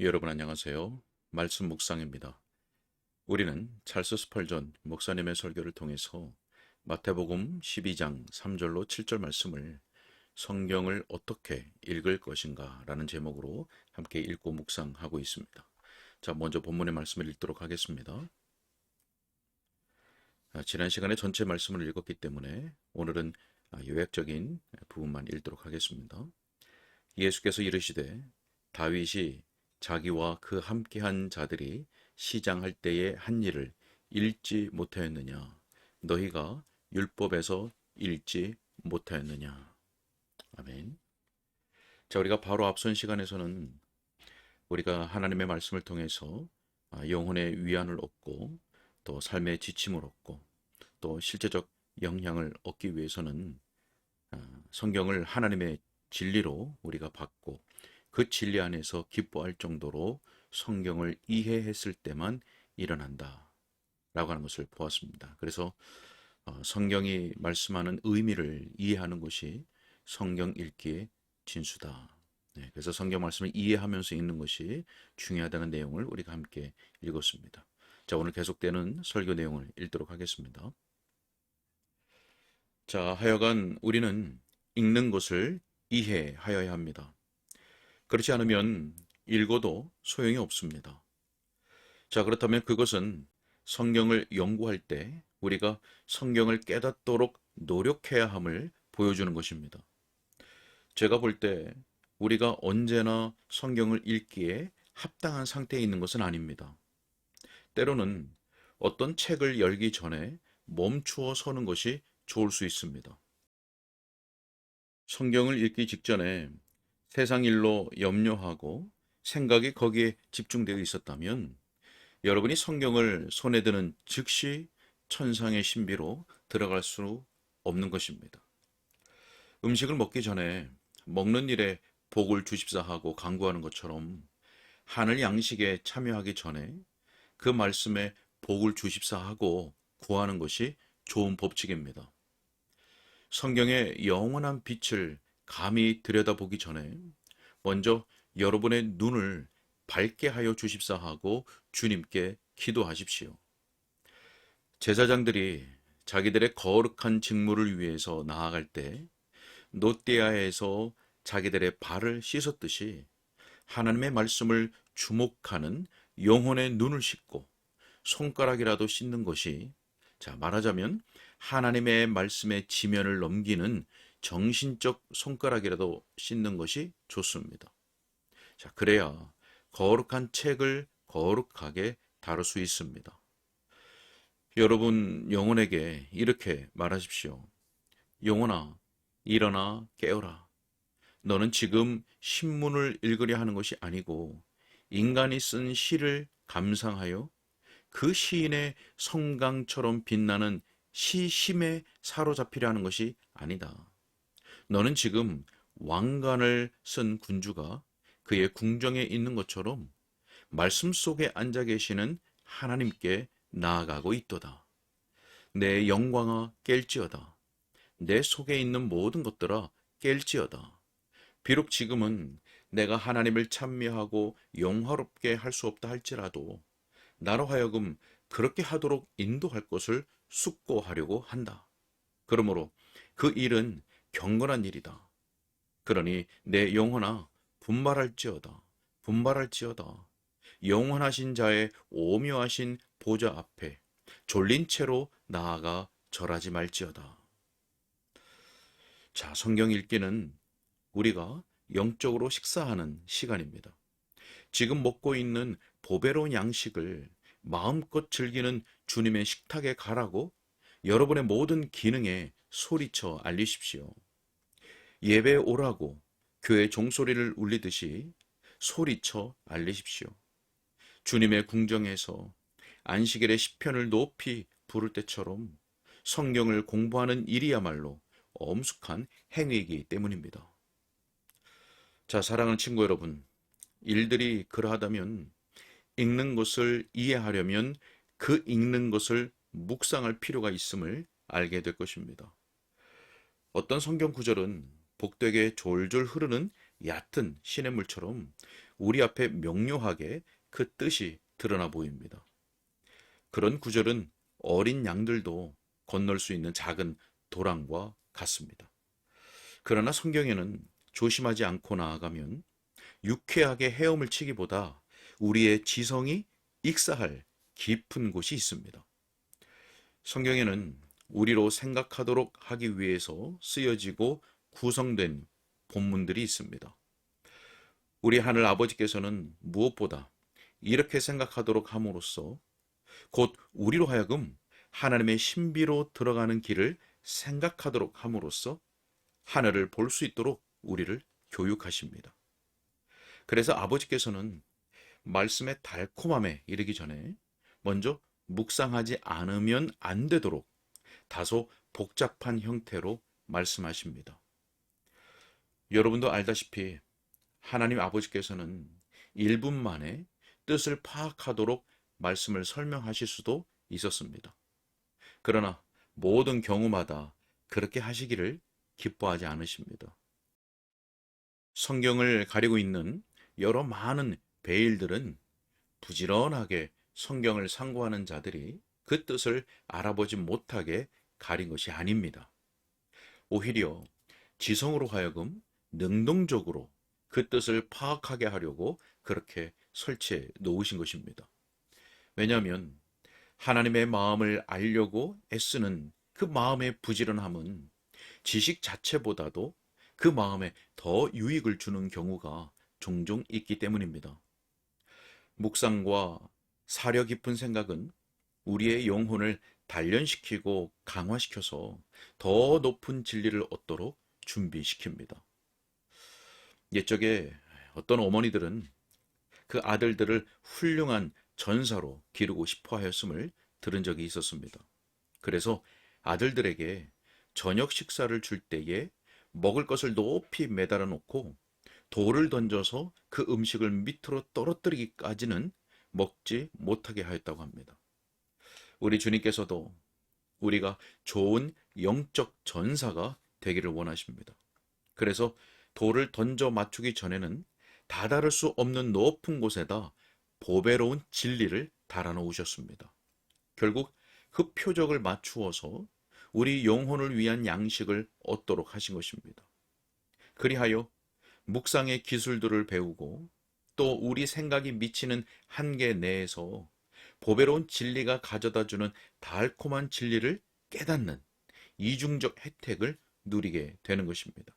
여러분 안녕하세요. 말씀 묵상입니다. 우리는 찰스 스펄전 목사님의 설교를 통해서 마태복음 12장 3절로 7절 말씀을 성경을 어떻게 읽을 것인가 라는 제목으로 함께 읽고 묵상하고 있습니다. 자, 먼저 본문의 말씀을 읽도록 하겠습니다. 아, 지난 시간에 전체 말씀을 읽었기 때문에 오늘은 아, 요약적인 부분만 읽도록 하겠습니다. 예수께서 이르시되 다윗이 자기와 그 함께한 자들이 시장할 때의 한 일을 읽지 못하였느냐? 너희가 율법에서 읽지 못하였느냐? 아멘. 자, 우리가 바로 앞선 시간에서는 우리가 하나님의 말씀을 통해서 아, 영혼의 위안을 얻고 또 삶의 지침을 얻고 또 실제적 영향을 얻기 위해서는 아, 성경을 하나님의 진리로 우리가 받고 그 진리 안에서 기뻐할 정도로 성경을 이해했을 때만 일어난다. 라고 하는 것을 보았습니다. 그래서 어, 성경이 말씀하는 의미를 이해하는 것이 성경 읽기의 진수다. 네, 그래서 성경 말씀을 이해하면서 읽는 것이 중요하다는 내용을 우리가 함께 읽었습니다. 자, 오늘 계속되는 설교 내용을 읽도록 하겠습니다. 자, 하여간 우리는 읽는 것을 이해하여야 합니다. 그렇지 않으면 읽어도 소용이 없습니다. 자, 그렇다면 그것은 성경을 연구할 때 우리가 성경을 깨닫도록 노력해야 함을 보여주는 것입니다. 제가 볼 때 우리가 언제나 성경을 읽기에 합당한 상태에 있는 것은 아닙니다. 때로는 어떤 책을 열기 전에 멈추어 서는 것이 좋을 수 있습니다. 성경을 읽기 직전에 세상 일로 염려하고 생각이 거기에 집중되어 있었다면 여러분이 성경을 손에 드는 즉시 천상의 신비로 들어갈 수 없는 것입니다. 음식을 먹기 전에 먹는 일에 복을 주십사 하고 강구하는 것처럼 하늘 양식에 참여하기 전에 그 말씀에 복을 주십사 하고 구하는 것이 좋은 법칙입니다. 성경의 영원한 빛을 감히 들여다보기 전에 먼저 여러분의 눈을 밝게 하여 주십사 하고 주님께 기도하십시오. 제사장들이 자기들의 거룩한 직무를 위해서 나아갈 때 노띠아에서 자기들의 발을 씻었듯이 하나님의 말씀을 주목하는 영혼의 눈을 씻고 손가락이라도 씻는 것이 자 말하자면 하나님의 말씀의 지면을 넘기는 정신적 손가락이라도 씻는 것이 좋습니다. 자, 그래야 거룩한 책을 거룩하게 다룰 수 있습니다. 여러분 영혼에게 이렇게 말하십시오. 영혼아, 일어나 깨어라. 너는 지금 신문을 읽으려 하는 것이 아니고 인간이 쓴 시를 감상하여 그 시인의 성강처럼 빛나는 시심에 사로잡히려 하는 것이 아니다. 너는 지금 왕관을 쓴 군주가 그의 궁정에 있는 것처럼 말씀 속에 앉아 계시는 하나님께 나아가고 있도다. 내 영광아 깰지어다. 내 속에 있는 모든 것들아 깰지어다. 비록 지금은 내가 하나님을 찬미하고 영화롭게 할 수 없다 할지라도 나로 하여금 그렇게 하도록 인도할 것을 숙고하려고 한다. 그러므로 그 일은 경건한 일이다. 그러니 내 영혼아 분발할지어다. 분발할지어다. 영원하신 자의 오묘하신 보좌 앞에 졸린 채로 나아가 절하지 말지어다. 자, 성경 읽기는 우리가 영적으로 식사하는 시간입니다. 지금 먹고 있는 보배로운 양식을 마음껏 즐기는 주님의 식탁에 가라고 여러분의 모든 기능에 소리쳐 알리십시오. 예배 오라고 교회 종소리를 울리듯이 소리쳐 알리십시오. 주님의 궁정에서 안식일의 시편을 높이 부를 때처럼 성경을 공부하는 일이야말로 엄숙한 행위이기 때문입니다. 자, 사랑하는 친구 여러분, 일들이 그러하다면 읽는 것을 이해하려면 그 읽는 것을 묵상할 필요가 있음을 알게 될 것입니다. 어떤 성경 구절은 복되게 졸졸 흐르는 얕은 시냇물처럼 우리 앞에 명료하게 그 뜻이 드러나 보입니다. 그런 구절은 어린 양들도 건널 수 있는 작은 도랑과 같습니다. 그러나 성경에는 조심하지 않고 나아가면 유쾌하게 헤엄을 치기보다 우리의 지성이 익사할 깊은 곳이 있습니다. 성경에는 우리로 생각하도록 하기 위해서 쓰여지고 구성된 본문들이 있습니다. 우리 하늘 아버지께서는 무엇보다 이렇게 생각하도록 함으로써 곧 우리로 하여금 하나님의 신비로 들어가는 길을 생각하도록 함으로써 하늘을 볼 수 있도록 우리를 교육하십니다. 그래서 아버지께서는 말씀의 달콤함에 이르기 전에 먼저 묵상하지 않으면 안 되도록 다소 복잡한 형태로 말씀하십니다. 여러분도 알다시피 하나님 아버지께서는 1분 만에 뜻을 파악하도록 말씀을 설명하실 수도 있었습니다. 그러나 모든 경우마다 그렇게 하시기를 기뻐하지 않으십니다. 성경을 가리고 있는 여러 많은 베일들은 부지런하게 성경을 상고하는 자들이 그 뜻을 알아보지 못하게 가린 것이 아닙니다. 오히려 지성으로 하여금 능동적으로 그 뜻을 파악하게 하려고 그렇게 설치해 놓으신 것입니다. 왜냐하면 하나님의 마음을 알려고 애쓰는 그 마음의 부지런함은 지식 자체보다도 그 마음에 더 유익을 주는 경우가 종종 있기 때문입니다. 묵상과 사려 깊은 생각은 우리의 영혼을 단련시키고 강화시켜서 더 높은 진리를 얻도록 준비시킵니다. 옛적에 어떤 어머니들은 그 아들들을 훌륭한 전사로 기르고 싶어 하였음을 들은 적이 있었습니다. 그래서 아들들에게 저녁 식사를 줄 때에 먹을 것을 높이 매달아 놓고 돌을 던져서 그 음식을 밑으로 떨어뜨리기까지는 먹지 못하게 하였다고 합니다. 우리 주님께서도 우리가 좋은 영적 전사가 되기를 원하십니다. 그래서 돌을 던져 맞추기 전에는 다다를 수 없는 높은 곳에다 보배로운 진리를 달아놓으셨습니다. 결국 그 표적을 맞추어서 우리 영혼을 위한 양식을 얻도록 하신 것입니다. 그리하여 묵상의 기술들을 배우고 또 우리 생각이 미치는 한계 내에서 보배로운 진리가 가져다 주는 달콤한 진리를 깨닫는 이중적 혜택을 누리게 되는 것입니다.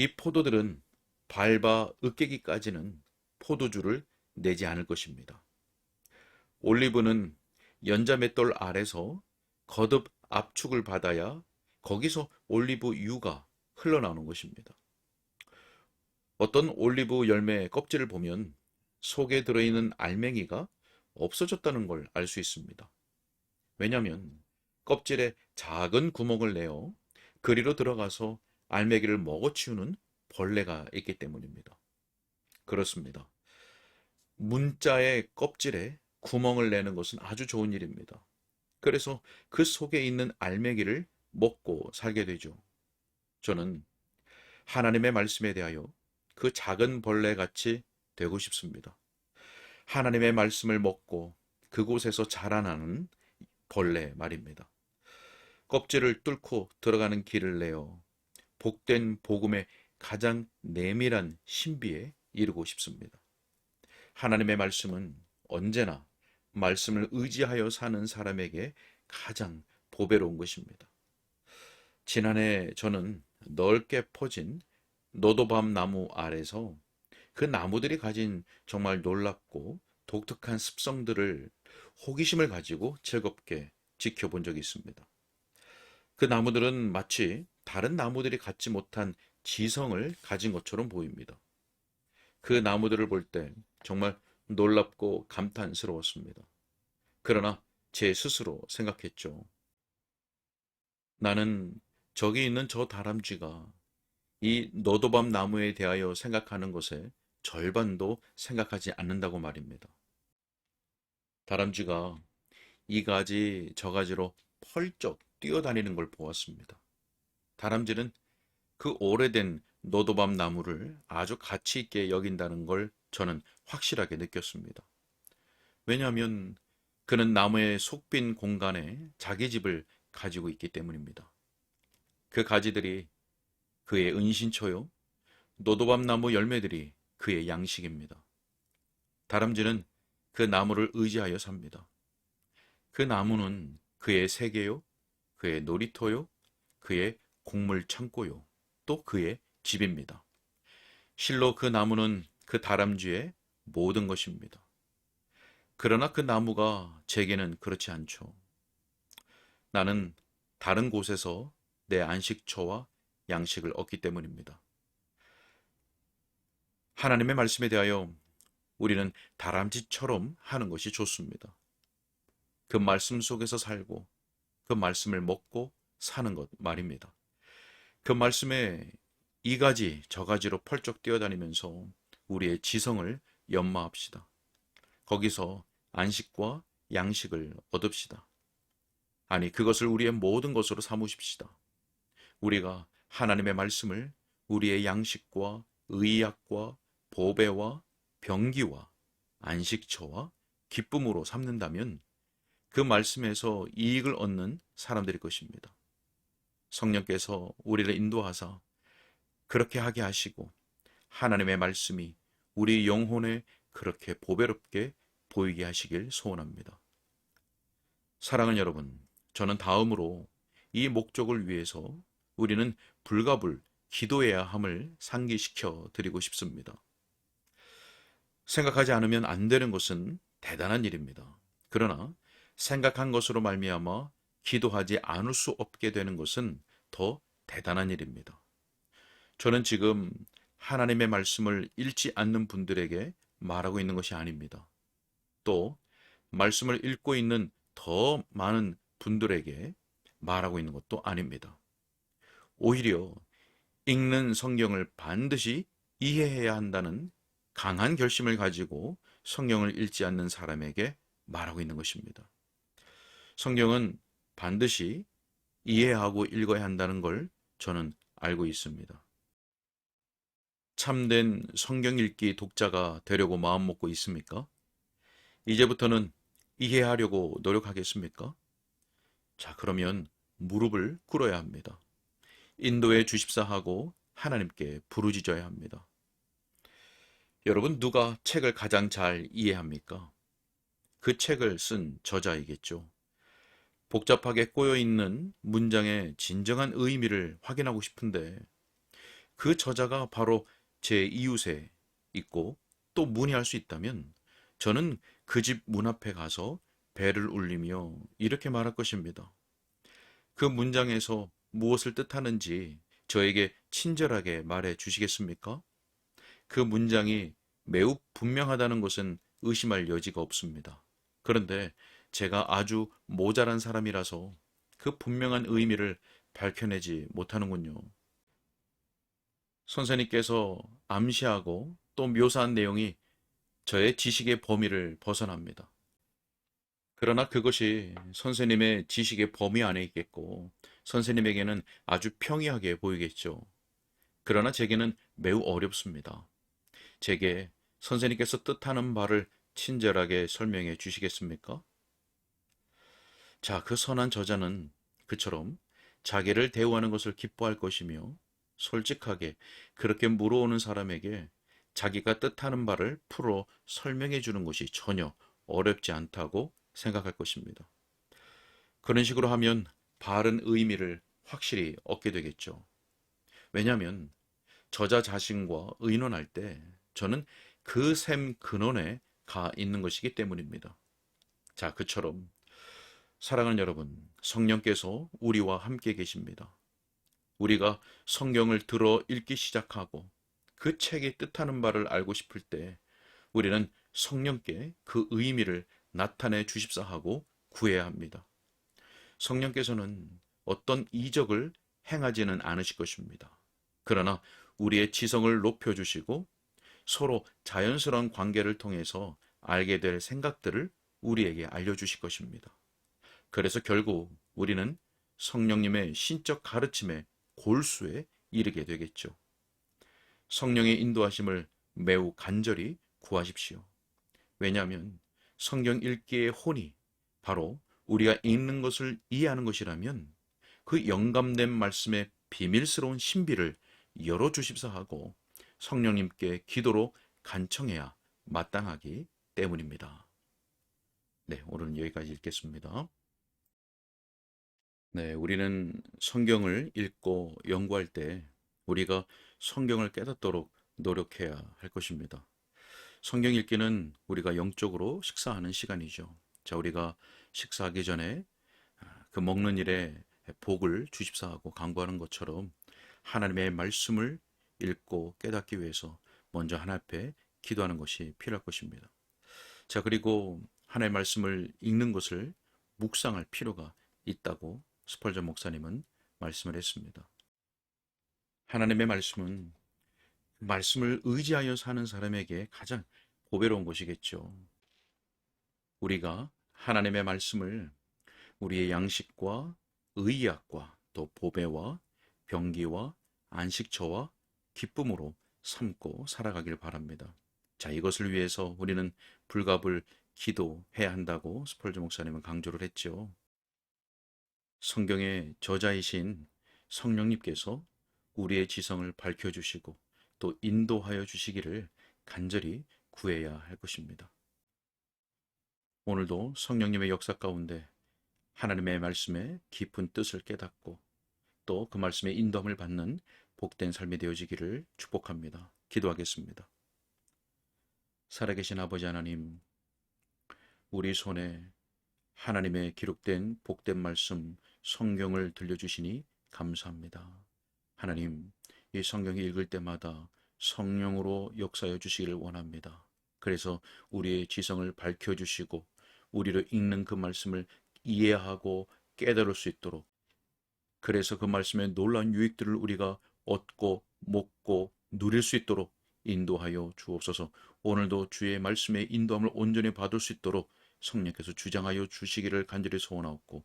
이 포도들은 밟아 으깨기까지는 포도주를 내지 않을 것입니다. 올리브는 연자맷돌 아래서 거듭 압축을 받아야 거기서 올리브 유가 흘러나오는 것입니다. 어떤 올리브 열매 껍질을 보면 속에 들어있는 알맹이가 없어졌다는 걸 알 수 있습니다. 왜냐하면 껍질에 작은 구멍을 내어 그리로 들어가서 알맹이를 먹어치우는 벌레가 있기 때문입니다. 그렇습니다. 문자의 껍질에 구멍을 내는 것은 아주 좋은 일입니다. 그래서 그 속에 있는 알맹이를 먹고 살게 되죠. 저는 하나님의 말씀에 대하여 그 작은 벌레 같이 되고 싶습니다. 하나님의 말씀을 먹고 그곳에서 자라나는 벌레 말입니다. 껍질을 뚫고 들어가는 길을 내어 복된 복음의 가장 내밀한 신비에 이르고 싶습니다. 하나님의 말씀은 언제나 말씀을 의지하여 사는 사람에게 가장 보배로운 것입니다. 지난해 저는 넓게 퍼진 노도밤 나무 아래서 그 나무들이 가진 정말 놀랍고 독특한 습성들을 호기심을 가지고 즐겁게 지켜본 적이 있습니다. 그 나무들은 마치 다른 나무들이 갖지 못한 지성을 가진 것처럼 보입니다. 그 나무들을 볼 때 정말 놀랍고 감탄스러웠습니다. 그러나 제 스스로 생각했죠. 나는 저기 있는 저 다람쥐가 이 너도밤 나무에 대하여 생각하는 것에 절반도 생각하지 않는다고 말입니다. 다람쥐가 이 가지 저 가지로 펄쩍 뛰어다니는 걸 보았습니다. 다람쥐는 그 오래된 노도밤 나무를 아주 가치 있게 여긴다는 걸 저는 확실하게 느꼈습니다. 왜냐하면 그는 나무의 속 빈 공간에 자기 집을 가지고 있기 때문입니다. 그 가지들이 그의 은신처요, 노도밤 나무 열매들이 그의 양식입니다. 다람쥐는 그 나무를 의지하여 삽니다. 그 나무는 그의 세계요, 그의 놀이터요, 그의 곡물 창고요, 또 그의 집입니다. 실로 그 나무는 그 다람쥐의 모든 것입니다. 그러나 그 나무가 제게는 그렇지 않죠. 나는 다른 곳에서 내 안식처와 양식을 얻기 때문입니다. 하나님의 말씀에 대하여 우리는 다람쥐처럼 하는 것이 좋습니다. 그 말씀 속에서 살고 그 말씀을 먹고 사는 것 말입니다. 그 말씀에 이 가지 저 가지로 펄쩍 뛰어다니면서 우리의 지성을 연마합시다. 거기서 안식과 양식을 얻읍시다. 아니, 그것을 우리의 모든 것으로 삼으십시다. 우리가 하나님의 말씀을 우리의 양식과 의약과 보배와 병기와 안식처와 기쁨으로 삼는다면 그 말씀에서 이익을 얻는 사람들일 것입니다. 성령께서 우리를 인도하사 그렇게 하게 하시고 하나님의 말씀이 우리 영혼에 그렇게 보배롭게 보이게 하시길 소원합니다. 사랑하는 여러분, 저는 다음으로 이 목적을 위해서 우리는 불가불 기도해야 함을 상기시켜 드리고 싶습니다. 생각하지 않으면 안 되는 것은 대단한 일입니다. 그러나 생각한 것으로 말미암아 기도하지 않을 수 없게 되는 것은 더 대단한 일입니다. 저는 지금 하나님의 말씀을 읽지 않는 분들에게 말하고 있는 것이 아닙니다. 또 말씀을 읽고 있는 더 많은 분들에게 말하고 있는 것도 아닙니다. 오히려 읽는 성경을 반드시 이해해야 한다는 강한 결심을 가지고 성경을 읽지 않는 사람에게 말하고 있는 것입니다. 성경은 반드시 이해하고 읽어야 한다는 걸 저는 알고 있습니다. 참된 성경 읽기 독자가 되려고 마음 먹고 있습니까? 이제부터는 이해하려고 노력하겠습니까? 자, 그러면 무릎을 꿇어야 합니다. 인도에 주십사하고 하나님께 부르짖어야 합니다. 여러분, 누가 책을 가장 잘 이해합니까? 그 책을 쓴 저자이겠죠. 복잡하게 꼬여 있는 문장의 진정한 의미를 확인하고 싶은데 그 저자가 바로 제 이웃에 있고 또 문의할 수 있다면 저는 그 집 문 앞에 가서 배를 울리며 이렇게 말할 것입니다. 그 문장에서 무엇을 뜻하는지 저에게 친절하게 말해 주시겠습니까? 그 문장이 매우 분명하다는 것은 의심할 여지가 없습니다. 그런데 제가 아주 모자란 사람이라서 그 분명한 의미를 밝혀내지 못하는군요. 선생님께서 암시하고 또 묘사한 내용이 저의 지식의 범위를 벗어납니다. 그러나 그것이 선생님의 지식의 범위 안에 있겠고, 선생님에게는 아주 평이하게 보이겠죠. 그러나 제게는 매우 어렵습니다. 제게 선생님께서 뜻하는 바를 친절하게 설명해 주시겠습니까? 자, 그 선한 저자는 그처럼 자기를 대우하는 것을 기뻐할 것이며 솔직하게 그렇게 물어오는 사람에게 자기가 뜻하는 바를 풀어 설명해 주는 것이 전혀 어렵지 않다고 생각할 것입니다. 그런 식으로 하면 바른 의미를 확실히 얻게 되겠죠. 왜냐하면 저자 자신과 의논할 때 저는 그샘 근원에 가 있는 것이기 때문입니다. 자, 그처럼 사랑하는 여러분, 성령께서 우리와 함께 계십니다. 우리가 성경을 들어 읽기 시작하고 그 책의 뜻하는 바를 알고 싶을 때 우리는 성령께 그 의미를 나타내 주십사 하고 구해야 합니다. 성령께서는 어떤 이적을 행하지는 않으실 것입니다. 그러나 우리의 지성을 높여주시고 서로 자연스러운 관계를 통해서 알게 될 생각들을 우리에게 알려주실 것입니다. 그래서 결국 우리는 성령님의 신적 가르침의 골수에 이르게 되겠죠. 성령의 인도하심을 매우 간절히 구하십시오. 왜냐하면 성경 읽기의 혼이 바로 우리가 읽는 것을 이해하는 것이라면 그 영감된 말씀의 비밀스러운 신비를 열어주십사 하고 성령님께 기도로 간청해야 마땅하기 때문입니다. 네, 오늘은 여기까지 읽겠습니다. 네, 우리는 성경을 읽고 연구할 때 우리가 성경을 깨닫도록 노력해야 할 것입니다. 성경 읽기는 우리가 영적으로 식사하는 시간이죠. 자, 우리가 식사하기 전에 그 먹는 일에 복을 주십사 하고 강구하는 것처럼 하나님의 말씀을 읽고 깨닫기 위해서 먼저 하나 앞에 기도하는 것이 필요할 것입니다. 자, 그리고 하나님의 말씀을 읽는 것을 묵상할 필요가 있다고 스펄전 목사님은 말씀을 했습니다. 하나님의 말씀은 말씀을 의지하여 사는 사람에게 가장 보배로운 것이겠죠. 우리가 하나님의 말씀을 우리의 양식과 의약과 또 보배와 병기와 안식처와 기쁨으로 삼고 살아가길 바랍니다. 자, 이것을 위해서 우리는 불갑을 기도해야 한다고 스펄즈 목사님은 강조를 했죠. 성경의 저자이신 성령님께서 우리의 지성을 밝혀주시고 또 인도하여 주시기를 간절히 구해야 할 것입니다. 오늘도 성령님의 역사 가운데 하나님의 말씀의 깊은 뜻을 깨닫고 또 그 말씀의 인도함을 받는 복된 삶이 되어지기를 축복합니다. 기도하겠습니다. 살아계신 아버지 하나님, 우리 손에 하나님의 기록된 복된 말씀 성경을 들려주시니 감사합니다. 하나님, 이 성경을 읽을 때마다 성령으로 역사해 주시기를 원합니다. 그래서 우리의 지성을 밝혀주시고 우리를 읽는 그 말씀을 이해하고 깨달을 수 있도록 그래서 그 말씀의 놀라운 유익들을 우리가 얻고 먹고 누릴 수 있도록 인도하여 주옵소서 오늘도 주의 말씀의 인도함을 온전히 받을 수 있도록 성령께서 주장하여 주시기를 간절히 소원하옵고